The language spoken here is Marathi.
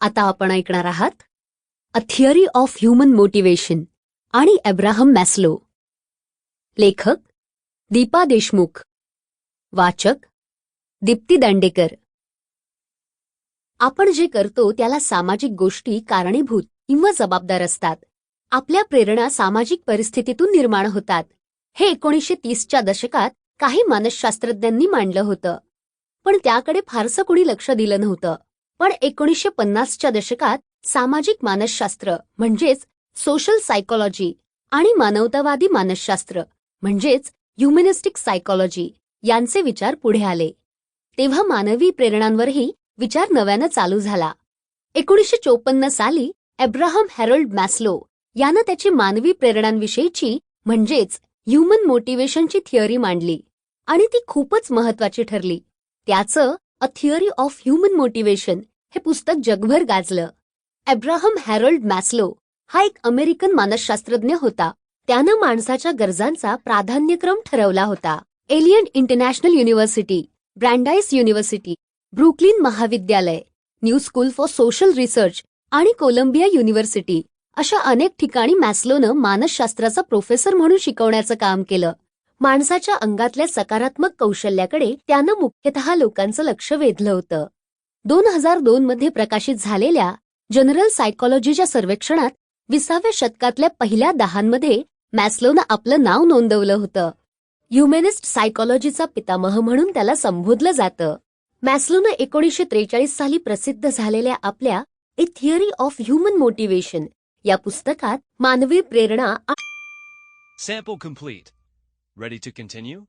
आता आपण ऐकणार आहात a theory of human motivation आणि एब्राहम मॅस्लो लेखक दीपा देशमुख. वाचक दीप्ती दांडेकर. आपण जे करतो त्याला सामाजिक गोष्टी कारणीभूत किंवा जबाबदार असतात. आपल्या प्रेरणा सामाजिक परिस्थितीतून निर्माण होतात. हे एकोणीसशे तीसच्या दशकात काही मानसशास्त्रज्ञांनी मांडलं होतं. पण त्याकडे फारसं कुणी लक्ष दिलं नव्हतं. पण एकोणीसशे पन्नासच्या दशकात सामाजिक मानसशास्त्र म्हणजेच सोशल सायकोलॉजी आणि मानवतावादी मानसशास्त्र म्हणजेच ह्युमनिस्टिक सायकोलॉजी यांचे विचार पुढे आले. तेव्हा मानवी प्रेरणांवरही विचार नव्यानं चालू झाला. एकोणीसशे चोपन्न साली एब्राहम हॅरोल्ड मॅस्लो यानं त्याची मानवी प्रेरणांविषयीची म्हणजेच ह्युमन मोटिवेशनची थिअरी मांडली. आणि ती खूपच महत्वाची ठरली. त्याचं a theory of human motivation हे पुस्तक जगभर गाजलं. एब्राहम हॅरोल्ड मॅस्लो हा एक अमेरिकन मानसशास्त्रज्ञ होता. त्यानं माणसाच्या गरजांचा प्राधान्यक्रम ठरवला होता. Alliant international university Brandeis university Brooklyn महाविद्यालय new school for social research आणि कोलंबिया युनिव्हर्सिटी अशा अनेक ठिकाणी मॅस्लोनं मानसशास्त्राचा प्रोफेसर म्हणून शिकवण्याचं काम केलं. माणसाच्या अंगातल्या सकारात्मक कौशल्याकडे त्यानं मुख्यतः लोकांचं लक्ष वेधलं होतं. दोन हजार दोन मध्ये प्रकाशित झालेल्या जनरल सायकॉलॉजीच्या सर्वेक्षणात विसाव्या शतकातल्या पहिल्या दहांमध्ये मॅस्लोनं आपलं नाव नोंदवलं होतं. ह्युमेनिस्ट सायकॉलॉजीचा पितामह म्हणून त्याला संबोधलं जातं. मॅस्लोनं एकोणीसशे त्रेचाळीस साली प्रसिद्ध झालेल्या आपल्या a theory of human motivation या पुस्तकात मानवी प्रेरणा Sample complete. Ready to continue?